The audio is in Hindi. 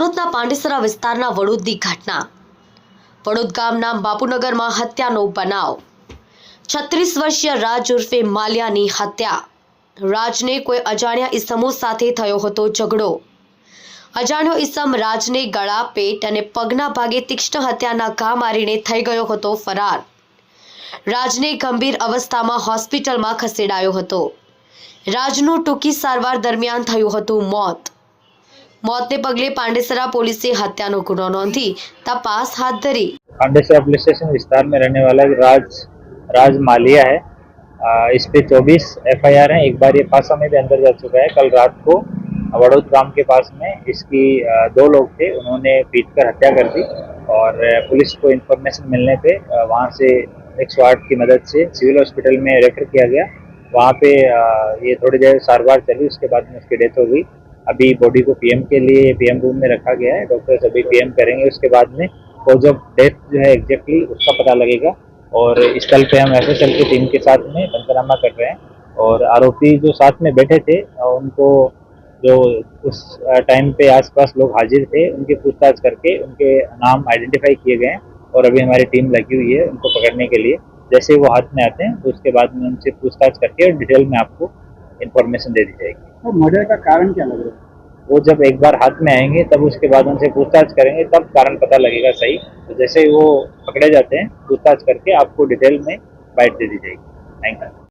સુરતના પાંડેસરા વિસ્તારના વડોદની ઘટના. વડોદ ગામના બાપુનગરમાં હત્યાનો બનાવ. છત્રીસ વર્ષીય રાજ ઉર્ફે માલ્યાની હત્યા. રાજને કોઈ અજાણ્યા ઈસમો સાથે થયો હતો ઝઘડો. અજાણ્યો ઈસમ રાજને ગળા, પેટ અને પગના ભાગે તીક્ષ્ણ હત્યાના ઘા મારીને થઈ ગયો હતો ફરાર. રાજને ગંભીર અવસ્થામાં હોસ્પિટલમાં ખસેડાયો હતો. રાજનું ટૂંકી સારવાર દરમિયાન થયું હતું મોત. મોતને પગલે પાંડેસરા પોલીસે હત્યાનો ગુનો નોંધી તપાસ હાથ ધરી पांडेसरा पुलिस स्टेशन विस्तार में रहने वाला राज राज मालिया है आ, इस पे 24 एफ है एक बार ये पासा में भी अंदर जा चुका है कल रात को वड़ोद गांव के पास में इसकी आ, दो लोग थे उन्होंने पीट कर हत्या कर दी और आ, पुलिस को इन्फॉर्मेशन मिलने पे आ, वहाँ से एक सौ आठ की मदद से सिविल हॉस्पिटल में रेफर किया गया वहाँ पे आ, ये थोड़ी देर सारवार चली उसके बाद में उसकी डेथ हो गई अभी बॉडी को पीएम के लिए पीएम रूम में रखा गया है। डॉक्टर्स अभी पीएम करेंगे, उसके बाद में वो जब डेथ जो है एग्जैक्टली उसका पता लगेगा। और स्थल पे हम एफ़ की टीम के साथ में पंचनामा कर रहे हैं। और आरोपी जो साथ में बैठे थे, उनको जो उस टाइम पे आसपास लोग हाजिर थे, उनकी पूछताछ करके उनके नाम आइडेंटिफाई किए गए हैं। और अभी हमारी टीम लगी हुई है उनको पकड़ने के लिए। जैसे वो हाथ में आते हैं तो उसके बाद में उनसे पूछताछ करके और डिटेल में आपको इन्फॉर्मेशन दे दी जाएगी। मर्डर का कारण क्या लग रहा है? वो जब एक बार हाथ में आएँगे तब उसके बाद उनसे पूछताछ करेंगे तब कारण पता लगेगा सही। तो जैसे ही वो पकड़े जाते हैं पूछताछ करके आपको डिटेल में बाइट दे दी जाएगी। Thank you